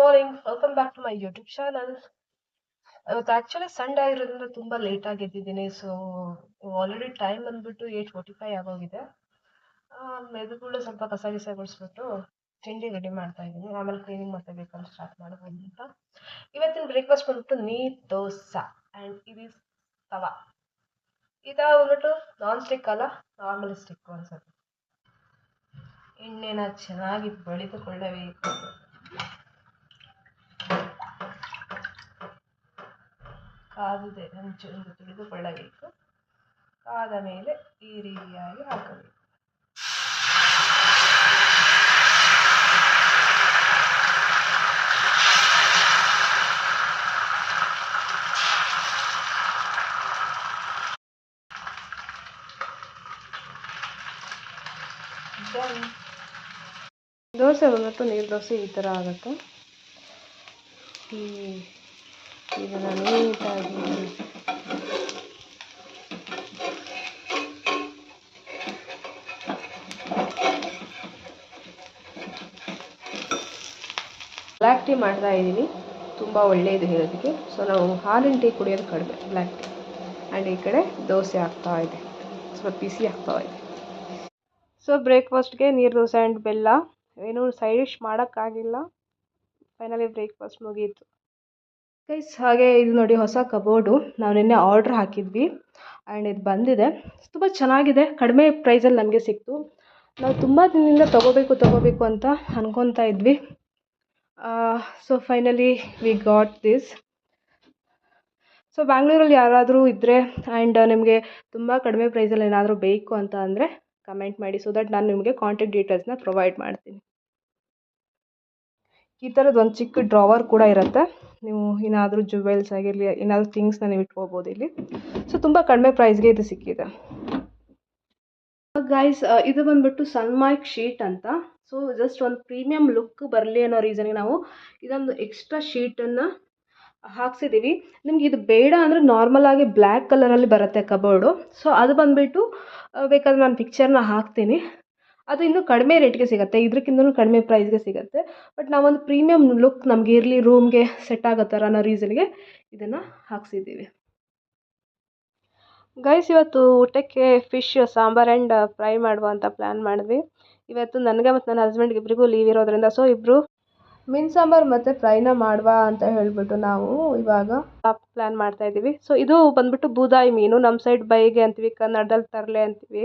Morning welcome back to my YouTube channel ಇವತ್ತು actually Sunday ಆಗಿರೋದ್ರಿಂದ ತುಂಬ ಲೇಟಾಗಿ ಎದ್ದಿದ್ದೀನಿ ಸೊ ಆಲ್ರೆಡಿ ಟೈಮ್ ಬಂದ್ಬಿಟ್ಟು ಏಯ್ಟ್ ಫೋರ್ಟಿ ಫೈವ್ ಆಗೋಗಿದೆ ಮೆದುಗಳು ಸ್ವಲ್ಪ ಕಸ ಗಿಸಗೊಳಿಸ್ಬಿಟ್ಟು ತಿಂಡಿ ರೆಡಿ ಮಾಡ್ತಾ ಇದ್ದೀನಿ. ಆಮೇಲೆ ಕ್ಲೀನಿಂಗ್ ಮತ್ತೆ ಬೇಕಂತ ಸ್ಟಾರ್ಟ್ ಮಾಡ್ಬೋದು ಅಂತ. ಇವತ್ತಿನ ಬ್ರೇಕ್ಫಾಸ್ಟ್ ಬಂದ್ಬಿಟ್ಟು ನೀರ್, ದೋಸೆ ಆ್ಯಂಡ್ ಇದು ತವಾ. ಈ ಥರ ಬಂದ್ಬಿಟ್ಟು ನಾನ್ ಸ್ಟಿಕ್ ಅಲ್ಲ ನಾರ್ಮಲ್ ಸ್ಟಿಕ್ ಅನ್ಸುತ್ತೆ ಎಣ್ಣೆನ ಚೆನ್ನಾಗಿ ಬಳಿದುಕೊಳ್ಳಬೇಕು. ಕಾದಿದೆ ಒಂಚೂರು ತಿಳಿದುಕೊಳ್ಳಬೇಕು. ಕಾದ ಮೇಲೆ ಈ ರೀತಿಯಾಗಿ ಹಾಕಬೇಕು. ದೋಸೆ ಬಂದ್ಬಿಟ್ಟು ನೀರು ದೋಸೆ ಈ ಥರ ಆಗುತ್ತೆ. ಈ ಇದನ್ನು ನೀಟಾಗಿ ಬ್ಲ್ಯಾಕ್ ಟೀ ಮಾಡ್ತಾ ಇದ್ದೀನಿ. ತುಂಬ ಒಳ್ಳೆಯದು ಹೇಳೋದಕ್ಕೆ. ಸೊ ನಾವು ಹಾಲಿನ ಟೀ ಕುಡಿಯೋದು ಕಡಿಮೆ ಬ್ಲ್ಯಾಕ್ ಟೀ ಆ್ಯಂಡ್ ಈ ಕಡೆ ದೋಸೆ ಆಗ್ತಾ ಇದೆ. ಸ್ವಲ್ಪ ಬಿಸಿ ಆಗ್ತಾ ಇದೆ. ಸೊ ಬ್ರೇಕ್ಫಾಸ್ಟ್ಗೆ ನೀರು, ದೋಸೆ ಆ್ಯಂಡ್ ಬೆಲ್ಲ. ಏನೂ ಸೈಡ್ ಡಿಶ್ ಮಾಡೋಕ್ಕಾಗಿಲ್ಲ. ಫೈನಲಿ ಬ್ರೇಕ್ಫಾಸ್ಟ್ ಮುಗೀತು. ಗೈಸ್ ಹಾಗೆ ಇದು ನೋಡಿ ಹೊಸ ಕಬೋರ್ಡು ನಾವು ನಿನ್ನೆ ಆರ್ಡ್ರ್ ಹಾಕಿದ್ವಿ ಆ್ಯಂಡ್ ಇದು ಬಂದಿದೆ. ತುಂಬ ಚೆನ್ನಾಗಿದೆ. ಕಡಿಮೆ ಪ್ರೈಸಲ್ಲಿ ನಮಗೆ ಸಿಕ್ತು. ನಾವು ತುಂಬ ದಿನದಿಂದ ತೊಗೋಬೇಕು ತೊಗೋಬೇಕು ಅಂತ ಅನ್ಕೊತಾ ಇದ್ವಿ. So finally we got this so ಬ್ಯಾಂಗ್ಳೂರಲ್ಲಿ ಯಾರಾದರೂ ಇದ್ದರೆ ಆ್ಯಂಡ್ ನಿಮಗೆ ತುಂಬ ಕಡಿಮೆ ಪ್ರೈಸಲ್ಲಿ ಏನಾದರೂ ಬೇಕು ಅಂತ ಅಂದರೆ ಕಮೆಂಟ್ ಮಾಡಿ ಸೊ ದಟ್ ನಾನು ನಿಮಗೆ ಕಾಂಟ್ಯಾಕ್ಟ್ ಡೀಟೇಲ್ಸ್ನ ಪ್ರೊವೈಡ್ ಮಾಡ್ತೀನಿ. ಈ ಥರದ್ದು ಒಂದು ಚಿಕ್ಕ ಡ್ರಾವರ್ ಕೂಡ ಇರುತ್ತೆ. ನೀವು ಏನಾದರೂ ಜುವೆಲ್ಸ್ ಆಗಿರಲಿ, ಏನಾದರೂ ಥಿಂಗ್ಸ್ನ ನೀವು ಇಟ್ಕೋಬೋದು ಇಲ್ಲಿ. ಸೊ ತುಂಬ ಕಡಿಮೆ ಪ್ರೈಸ್ಗೆ ಇದು ಸಿಕ್ಕಿದೆ. ಗೈಸ್ ಇದು ಬಂದುಬಿಟ್ಟು ಸನ್ಮೈಕ್ ಶೀಟ್ ಅಂತ. ಸೊ ಜಸ್ಟ್ ಒಂದು ಪ್ರೀಮಿಯಂ ಲುಕ್ ಬರಲಿ ಅನ್ನೋ ರೀಸನ್ಗೆ ನಾವು ಇದೊಂದು ಎಕ್ಸ್ಟ್ರಾ ಶೀಟನ್ನು ಹಾಕ್ಸಿದ್ದೀವಿ ನಿಮ್ಗೆ ಇದು ಬೇಡ ಅಂದರೆ ನಾರ್ಮಲ್ ಆಗಿ ಬ್ಲ್ಯಾಕ್ ಕಲರಲ್ಲಿ ಬರುತ್ತೆ ಕಬೋರ್ಡು ಸೊ ಅದು ಬಂದುಬಿಟ್ಟು ಬೇಕಾದ್ರೆ ನಾನು ಪಿಕ್ಚರ್ನ ಹಾಕ್ತೀನಿ. ಅದು ಇನ್ನೂ ಕಡಿಮೆ ರೇಟ್ಗೆ ಸಿಗುತ್ತೆ ಇದಕ್ಕಿಂತಲೂ ಕಡಿಮೆ ಪ್ರೈಸ್ಗೆ ಸಿಗುತ್ತೆ. ಬಟ್ ನಾವೊಂದು ಪ್ರೀಮಿಯಂ ಲುಕ್ ನಮಗೆ ಇರಲಿ ರೂಮ್ಗೆ ಸೆಟ್ ಆಗೋ ಥರ ಅನ್ನೋ ರೀಸನ್ಗೆ ಇದನ್ನು ಹಾಕ್ಸಿದ್ದೀವಿ. ಗೈಸ್ ಇವತ್ತು ಊಟಕ್ಕೆ ಫಿಶ್ ಸಾಂಬಾರ್ ಆ್ಯಂಡ್ ಫ್ರೈ ಮಾಡುವ ಅಂತ ಪ್ಲ್ಯಾನ್ ಮಾಡಿದ್ವಿ. ಇವತ್ತು ನನಗೆ ಮತ್ತು ನನ್ನ ಹಸ್ಬೆಂಡ್ಗೆ ಇಬ್ಬರಿಗೂ ಲೀವ್ ಇರೋದ್ರಿಂದ ಸೊ ಇಬ್ಬರು ಮೀನು ಸಾಂಬಾರು ಮತ್ತು ಫ್ರೈನ ಮಾಡುವ ಅಂತ ಹೇಳಿಬಿಟ್ಟು ನಾವು ಇವಾಗ ಪ್ಲ್ಯಾನ್ ಮಾಡ್ತಾ ಇದ್ದೀವಿ. ಸೊ ಇದು ಬಂದ್ಬಿಟ್ಟು ಬೂದಾಯಿ ಮೀನು ನಮ್ಮ ಸೈಡ್ ಬೈಗೆ ಅಂತೀವಿ ಕನ್ನಡದಲ್ಲಿ ತರಲೆ ಅಂತೀವಿ.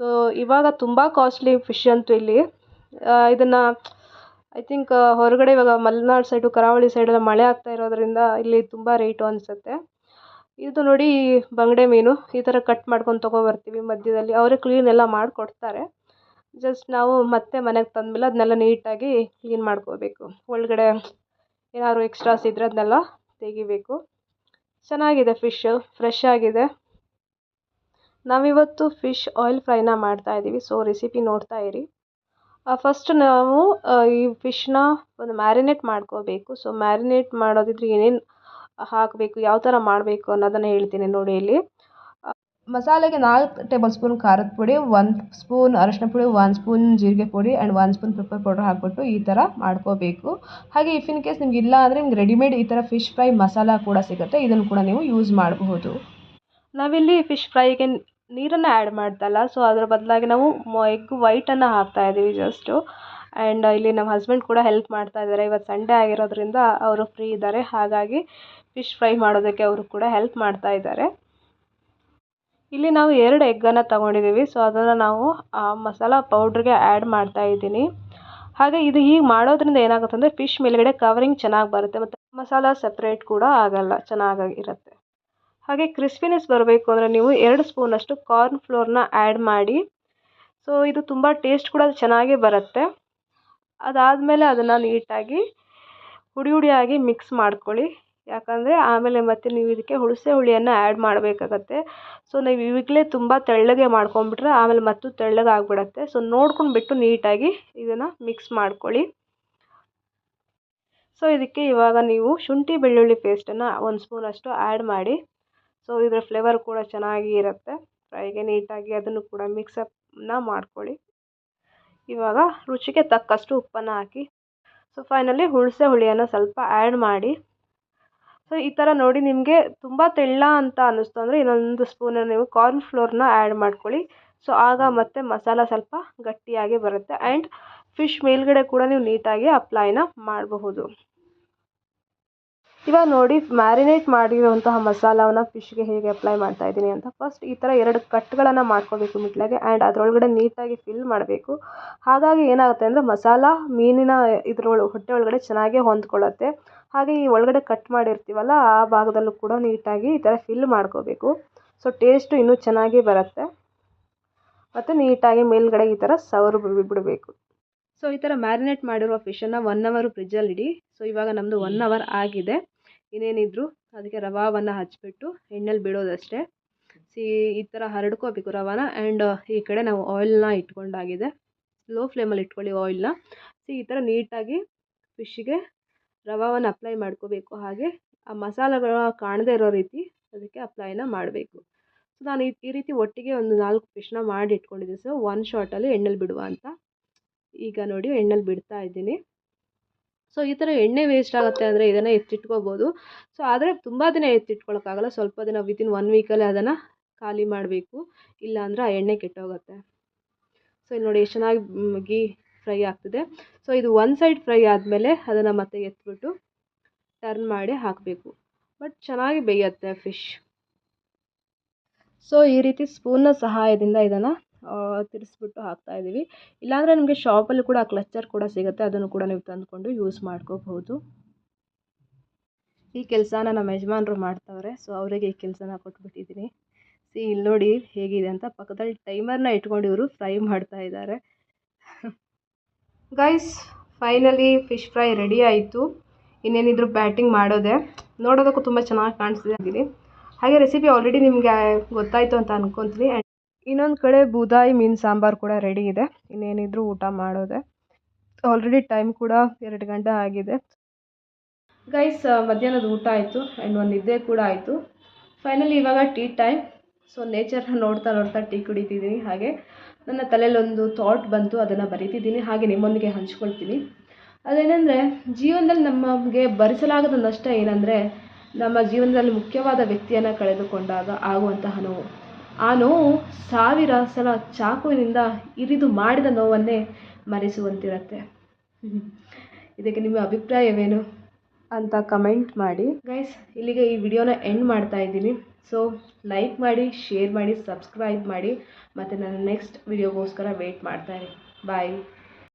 ಸೊ ಇವಾಗ ತುಂಬ ಕಾಸ್ಟ್ಲಿ ಫಿಶ್ ಅಂತೂ ಇಲ್ಲಿ. ಇದನ್ನು ಐ ಥಿಂಕ್ ಹೊರಗಡೆ ಇವಾಗ ಮಲೆನಾಡು ಸೈಡು ಕರಾವಳಿ ಸೈಡೆಲ್ಲ ಮಳೆ ಆಗ್ತಾ ಇರೋದ್ರಿಂದ ಇಲ್ಲಿ ತುಂಬ ರೇಟು ಅನಿಸುತ್ತೆ. ಇದು ನೋಡಿ ಬಂಗಡೆ ಮೀನು, ಈ ಥರ ಕಟ್ ಮಾಡ್ಕೊಂಡು ತೊಗೊಬರ್ತೀವಿ ಮಧ್ಯದಲ್ಲಿ. ಅವರೇ ಕ್ಲೀನ್ ಎಲ್ಲ ಮಾಡಿಕೊಡ್ತಾರೆ. ಜಸ್ಟ್ ನಾವು ಮತ್ತೆ ಮನೆಗೆ ತಂದಮೇಲೆ ಅದನ್ನೆಲ್ಲ ನೀಟಾಗಿ ಕ್ಲೀನ್ ಮಾಡ್ಕೋಬೇಕು. ಒಳಗಡೆ ಏನಾದ್ರು ಎಕ್ಸ್ಟ್ರಾಸ್ ಇದ್ದರೆ ಅದನ್ನೆಲ್ಲ ತೆಗಿಬೇಕು. ಚೆನ್ನಾಗಿದೆ ಫಿಶ್ಶು ಫ್ರೆಶ್ ಆಗಿದೆ. ನಾವಿವತ್ತು ಫಿಶ್ ಆಯಿಲ್ ಫ್ರೈನ ಮಾಡ್ತಾ ಇದ್ದೀವಿ. ಸೊ ರೆಸಿಪಿ ನೋಡ್ತಾ ಇರಿ. ಫಸ್ಟ್ ನಾವು ಈ ಫಿಶ್ನ ಒಂದು ಮ್ಯಾರಿನೇಟ್ ಮಾಡ್ಕೋಬೇಕು. ಸೊ ಮ್ಯಾರಿನೇಟ್ ಮಾಡೋದಿದ್ರೆ ಏನೇನು ಹಾಕಬೇಕು, ಯಾವ ಥರ ಮಾಡಬೇಕು ಅನ್ನೋದನ್ನು ಹೇಳ್ತೀನಿ ನೋಡಿ ಇಲ್ಲಿ. ಮಸಾಲೆಗೆ ನಾಲ್ಕು ಟೇಬಲ್ ಸ್ಪೂನ್ ಖಾರದ ಪುಡಿ, ಒಂದು ಸ್ಪೂನ್ ಅರಶಿನ ಪುಡಿ ಒನ್ ಸ್ಪೂನ್ ಜೀರಿಗೆ ಪುಡಿ and one spoon pepper powder ಹಾಕ್ಬಿಟ್ಟು ಈ ಥರ ಮಾಡ್ಕೋಬೇಕು. ಹಾಗೆ ಇಫ್ ಇನ್ ಕೇಸ್ ನಿಮ್ಗೆ ಇಲ್ಲ ಅಂದರೆ ನಿಮ್ಗೆ ರೆಡಿಮೇಡ್ ಈ ಥರ ಫಿಶ್ ಫ್ರೈ ಮಸಾಲ ಕೂಡ ಸಿಗುತ್ತೆ. ಇದನ್ನು ಕೂಡ ನೀವು ಯೂಸ್ ಮಾಡಬಹುದು. ನಾವಿಲ್ಲಿ ಫಿಶ್ ಫ್ರೈಗೆ ನೀರನ್ನು ಆ್ಯಡ್ ಮಾಡ್ತಲ್ಲ. ಸೊ ಅದರ ಬದಲಾಗಿ ನಾವು ಎಗ್ ವೈಟನ್ನು ಹಾಕ್ತಾ ಇದ್ದೀವಿ ಜಸ್ಟು ಆ್ಯಂಡ್ ಇಲ್ಲಿ ನಮ್ಮ ಹಸ್ಬೆಂಡ್ ಕೂಡ ಹೆಲ್ಪ್ ಮಾಡ್ತಾ ಇದ್ದಾರೆ ಇವತ್ತು ಸಂಡೇ ಆಗಿರೋದ್ರಿಂದ ಅವರು ಫ್ರೀ ಇದ್ದಾರೆ ಹಾಗಾಗಿ ಫಿಶ್ ಫ್ರೈ ಮಾಡೋದಕ್ಕೆ ಅವರು ಕೂಡ ಹೆಲ್ಪ್ ಮಾಡ್ತಾ ಇದ್ದಾರೆ ಇಲ್ಲಿ ನಾವು ಎರಡು ಎಗ್ಗನ್ನು ತಗೊಂಡಿದ್ದೀವಿ ಸೊ ಅದನ್ನು ನಾವು, ಆ, ಮಸಾಲ ಪೌಡ್ರಿಗೆ ಆ್ಯಡ್ ಮಾಡ್ತಾ ಇದ್ದೀನಿ. ಹಾಗೆ ಇದು ಹೀಗೆ ಮಾಡೋದ್ರಿಂದ ಏನಾಗುತ್ತೆ ಅಂದರೆ ಫಿಶ್ ಮೇಲ್ಗಡೆ ಕವರಿಂಗ್ ಚೆನ್ನಾಗಿ ಬರುತ್ತೆ. ಮತ್ತು ಮಸಾಲ ಸಪ್ರೇಟ್ ಕೂಡ ಆಗಲ್ಲ. ಚೆನ್ನಾಗಿರುತ್ತೆ ಹಾಗೆ ಕ್ರಿಸ್ಪಿನೆಸ್ ಬರಬೇಕು ಅಂದರೆ ನೀವು ಎರಡು ಸ್ಪೂನಷ್ಟು ಕಾರ್ನ್ ಫ್ಲೋರ್ನ ಆ್ಯಡ್ ಮಾಡಿ. ಸೊ ಇದು ತುಂಬ ಟೇಸ್ಟ್ ಕೂಡ ಚೆನ್ನಾಗೇ ಬರುತ್ತೆ. ಅದಾದಮೇಲೆ ಅದನ್ನು ನೀಟಾಗಿ ಹುಡಿ ಹುಡಿಯಾಗಿ ಮಿಕ್ಸ್ ಮಾಡ್ಕೊಳ್ಳಿ. ಯಾಕಂದರೆ ಆಮೇಲೆ ಮತ್ತೆ ನೀವು ಇದಕ್ಕೆ ಹುಳಸೆ ಹುಳಿಯನ್ನು ಆ್ಯಡ್ ಮಾಡಬೇಕಾಗತ್ತೆ. ಸೊ ನೀವು ಇವಾಗಲೇ ತುಂಬ ತೆಳ್ಳಗೆ ಮಾಡ್ಕೊಂಬಿಟ್ರೆ ಆಮೇಲೆ ಮತ್ತು ತೆಳ್ಳಗೆ ಆಗಿಬಿಡತ್ತೆ ಸೊ ನೋಡ್ಕೊಂಡ್ಬಿಟ್ಟು ನೀಟಾಗಿ ಇದನ್ನು ಮಿಕ್ಸ್ ಮಾಡ್ಕೊಳ್ಳಿ. ಸೊ ಇದಕ್ಕೆ ಇವಾಗ ನೀವು ಶುಂಠಿ ಬೆಳ್ಳುಳ್ಳಿ ಪೇಸ್ಟನ್ನು ಒಂದು ಸ್ಪೂನಷ್ಟು ಆ್ಯಡ್ ಮಾಡಿ. ಸೊ ಇದರ ಫ್ಲೇವರ್ ಕೂಡ ಚೆನ್ನಾಗಿ ಇರುತ್ತೆ. ಫ್ರೈಗೆ ನೀಟಾಗಿ ಅದನ್ನು ಕೂಡ ಮಿಕ್ಸಪ್ನ ಮಾಡ್ಕೊಳ್ಳಿ. ಇವಾಗ ರುಚಿಗೆ ತಕ್ಕಷ್ಟು ಉಪ್ಪನ್ನು ಹಾಕಿ. ಸೊ ಫೈನಲಿ ಹುಳಸೆ ಹುಳಿಯನ್ನು ಸ್ವಲ್ಪ ಆ್ಯಡ್ ಮಾಡಿ. ಸೊ ಈ ಥರ ನೋಡಿ ನಿಮಗೆ ತುಂಬ ತೆಳ್ಳ ಅಂತ ಅನ್ನಿಸ್ತು ಅಂದರೆ ಇನ್ನೊಂದು ಸ್ಪೂನ್ ನೀವು ಕಾರ್ನ್ ಫ್ಲೋರ್ನ ಆ್ಯಡ್ ಮಾಡ್ಕೊಳ್ಳಿ. ಸೊ ಆಗ ಮತ್ತೆ ಮಸಾಲ ಸ್ವಲ್ಪ ಗಟ್ಟಿಯಾಗಿ ಬರುತ್ತೆ. ಆ್ಯಂಡ್ ಫಿಶ್ ಮೇಲ್ಗಡೆ ಕೂಡ ನೀವು ನೀಟಾಗಿ ಅಪ್ಲೈನ ಮಾಡಬಹುದು. ಇವಾಗ ನೋಡಿ ಮ್ಯಾರಿನೇಟ್ ಮಾಡಿರುವಂತಹ ಮಸಾಲವನ್ನು ಫಿಶ್ಗೆ ಹೇಗೆ ಅಪ್ಲೈ ಮಾಡ್ತಾ ಇದ್ದೀನಿ ಅಂತ. ಫಸ್ಟ್ ಈ ಥರ ಎರಡು ಕಟ್ಗಳನ್ನು ಮಾಡ್ಕೋಬೇಕು ಮಿಟ್ಲಾಗೆ ಆ್ಯಂಡ್ ಅದರೊಳಗಡೆ ನೀಟಾಗಿ ಫಿಲ್ ಮಾಡಬೇಕು. ಹಾಗಾಗಿ ಏನಾಗುತ್ತೆ ಅಂದರೆ ಮಸಾಲ ಮೀನಿನ ಇದ್ರೊಳ, ಹೊಟ್ಟೆ ಒಳಗಡೆ ಚೆನ್ನಾಗೇ ಹೊಂದ್ಕೊಳ್ಳುತ್ತೆ. ಹಾಗೆ ಈ ಒಳಗಡೆ ಕಟ್ ಮಾಡಿರ್ತೀವಲ್ಲ, ಆ ಭಾಗದಲ್ಲೂ ಕೂಡ ನೀಟಾಗಿ ಈ ಥರ ಫಿಲ್ ಮಾಡ್ಕೋಬೇಕು. ಸೊ ಟೇಸ್ಟು ಇನ್ನೂ ಚೆನ್ನಾಗಿ ಬರುತ್ತೆ. ಮತ್ತು ನೀಟಾಗಿ ಮೇಲ್ಗಡೆ ಈ ಥರ ಸವರು ಬಿಡಬೇಕು. ಸೊ ಈ ಥರ ಮ್ಯಾರಿನೇಟ್ ಮಾಡಿರುವ ಫಿಶನ್ನು ಒನ್ ಅವರು ಫ್ರಿಜ್ಜಲ್ಲಿ ಇಡಿ. ಸೊ ಇವಾಗ ನಮ್ಮದು ಒನ್ ಅವರ್ ಆಗಿದೆ. ಇನ್ನೇನಿದ್ರು ಅದಕ್ಕೆ ರವಾವನ್ನು ಹಚ್ಚಿಬಿಟ್ಟು ಎಣ್ಣೆಲಿ ಬಿಡೋದಷ್ಟೇ. ಸಿ, ಈ ಥರ ಹರಡ್ಕೋಬೇಕು ರವಾನ. ಆ್ಯಂಡ್ ಈ ಕಡೆ ನಾವು ಆಯಿಲ್ನ ಇಟ್ಕೊಂಡಾಗಿದೆ. ಲೋ ಫ್ಲೇಮಲ್ಲಿ ಇಟ್ಕೊಳ್ಳಿ ಆಯಿಲ್ನ ಸಿ, ಈ ಥರ ನೀಟಾಗಿ ಫಿಶ್ಶಿಗೆ ರವಾವನ್ನು ಅಪ್ಲೈ ಮಾಡ್ಕೋಬೇಕು. ಹಾಗೆ ಆ ಮಸಾಲೆಗಳು ಕಾಣದೇ ಇರೋ ರೀತಿ ಅದಕ್ಕೆ ಅಪ್ಲೈನ ಮಾಡಬೇಕು. ಸೊ ನಾನು ಈ ಈ ರೀತಿ ಒಟ್ಟಿಗೆ ಒಂದು ನಾಲ್ಕು ಫಿಶ್ನ ಮಾಡಿ ಇಟ್ಕೊಂಡಿದ್ದೆ. ಸೊ ಒನ್ ಶಾಟಲ್ಲಿ ಎಣ್ಣೆಲಿ ಬಿಡುವ ಅಂತ. ಈಗ ನೋಡಿ ಎಣ್ಣೆಲಿ ಬಿಡ್ತಾ ಇದ್ದೀನಿ. ಸೊ, ಈ ಥರ ಎಣ್ಣೆ ವೇಸ್ಟ್ ಆಗುತ್ತೆ ಅಂದರೆ ಇದನ್ನು ಎತ್ತಿಟ್ಕೋಬೋದು. ಸೊ, ಆದರೆ ತುಂಬ ದಿನ ಎತ್ತಿಟ್ಕೊಳ್ಳೋಕ್ಕಾಗಲ್ಲ ಸ್ವಲ್ಪ ದಿನ ವಿತಿನ್ ಒನ್ ವೀಕಲ್ಲೇ ಅದನ್ನು ಖಾಲಿ ಮಾಡಬೇಕು. ಇಲ್ಲ ಅಂದರೆ ಆ ಎಣ್ಣೆ ಕೆಟ್ಟೋಗುತ್ತೆ. ಸೊ, ಇಲ್ಲಿ ನೋಡಿ ಎಷ್ಟು ಚೆನ್ನಾಗಿ ಗೀ ಫ್ರೈ ಆಗ್ತಿದೆ. ಸೊ, ಇದು ಒನ್ ಸೈಡ್ ಫ್ರೈ ಆದಮೇಲೆ ಅದನ್ನು ಮತ್ತೆ ಎತ್ಬಿಟ್ಟು ಟರ್ನ್ ಮಾಡಿ ಹಾಕಬೇಕು. ಬಟ್ ಚೆನ್ನಾಗಿ ಬೇಯುತ್ತೆ ಫಿಶ್ ಸೊ, ಈ ರೀತಿ ಸ್ಪೂನ್ನ ಸಹಾಯದಿಂದ ಇದನ್ನು ತಿರ್ಸ್ಬಿಟ್ಟು ಹಾಕ್ತಾ ಇದ್ದೀವಿ ಇಲ್ಲಾಂದರೆ ನಿಮಗೆ ಶಾಪಲ್ಲಿ ಕೂಡ ಕ್ಲಚ್ಚರ್ ಕೂಡ ಸಿಗುತ್ತೆ. ಅದನ್ನು ಕೂಡ ನೀವು ತಂದುಕೊಂಡು ಯೂಸ್ ಮಾಡ್ಕೋಬಹುದು. ಈ ಕೆಲಸನ ನಮ್ಮ ಯಜಮಾನರು ಮಾಡ್ತವ್ರೆ. ಸೊ, ಅವರಿಗೆ ಈ ಕೆಲಸನ ಕೊಟ್ಬಿಟ್ಟಿದ್ದೀನಿ ಸಿ, ಇಲ್ಲಿ ನೋಡಿ ಹೇಗಿದೆ ಅಂತ. ಪಕ್ಕದಲ್ಲಿ ಟೈಮರ್ನ ಇಟ್ಕೊಂಡು ಇವರು ಫ್ರೈ ಮಾಡ್ತಾ ಇದ್ದಾರೆ. Guys, finally fish fry ready ಆಯಿತು. ಇನ್ನೇನಿದ್ರು ಬ್ಯಾಟಿಂಗ್ ಮಾಡೋದೆ. ನೋಡೋದಕ್ಕೂ ತುಂಬ ಚೆನ್ನಾಗಿ ಕಾಣಿಸ್ತಿದೆ ಹಾಗೆ ರೆಸಿಪಿ ಆಲ್ರೆಡಿ ನಿಮಗೆ ಗೊತ್ತಾಯಿತು ಅಂತ ಅನ್ಕೊತೀನಿ. ಇನ್ನೊಂದು ಕಡೆ ಬೂದಾಯಿ ಮೀನು ಸಾಂಬಾರು ಕೂಡ ರೆಡಿ ಇದೆ. ಇನ್ನೇನಿದ್ರು ಊಟ ಮಾಡೋದೆ. ಆಲ್ರೆಡಿ ಟೈಮ್ ಕೂಡ ಎರಡು ಗಂಟೆ ಆಗಿದೆ. ಗೈಸ್ ಮಧ್ಯಾಹ್ನದ ಊಟ ಆಯಿತು. ಆ್ಯಂಡ್ ಒಂದು ನಿದ್ದೆ ಕೂಡ ಆಯಿತು. ಫೈನಲಿ ಇವಾಗ ಟೀ ಟೈಮ್ ಸೊ ನೇಚರ್ನ ನೋಡ್ತಾ ನೋಡ್ತಾ ಟೀ ಕುಡಿತಿದ್ದೀನಿ. ಹಾಗೆ ನನ್ನ ತಲೆಯಲ್ಲಿ ಒಂದು ಥಾಟ್ ಬಂತು. ಅದನ್ನು ಬರಿತಿದ್ದೀನಿ. ಹಾಗೆ ನಿಮ್ಮೊಂದಿಗೆ ಹಂಚ್ಕೊಳ್ತೀನಿ. ಅದೇನೆಂದರೆ, ಜೀವನದಲ್ಲಿ ನಮಗೆ ಭರಿಸಲಾಗದ ನಷ್ಟ ಏನಂದರೆ, ನಮ್ಮ ಜೀವನದಲ್ಲಿ ಮುಖ್ಯವಾದ ವ್ಯಕ್ತಿಯನ್ನು ಕಳೆದುಕೊಂಡಾಗ ಆಗುವಂತಹ ನೋವು. ಆ ನೋವು ಸಾವಿರ ಸಲ ಚಾಕುವಿನಿಂದ ಇರಿದು ಮಾಡಿದ ನೋವನ್ನೇ ಮರೆಸುವಂತಿರುತ್ತೆ. ಇದಕ್ಕೆ ನಿಮ್ಮ ಅಭಿಪ್ರಾಯವೇನು? ಅಂತ ಕಮೆಂಟ್ ಮಾಡಿ. ಗೈಸ್ ಇಲ್ಲಿಗೆ ಈ ವಿಡಿಯೋನ ಎಂಡ್ ಮಾಡ್ತಾ ಇದ್ದೀನಿ. ಸೊ ಲೈಕ್ ಮಾಡಿ ಶೇರ್ ಮಾಡಿ ಸಬ್ಸ್ಕ್ರೈಬ್ ಮಾಡಿ. ಮತ್ತು ನನ್ನ ನೆಕ್ಸ್ಟ್ ವಿಡಿಯೋಗೋಸ್ಕರ ವೆಯ್ಟ್ ಮಾಡ್ತಾ ಇರಿ. ಬಾಯ್.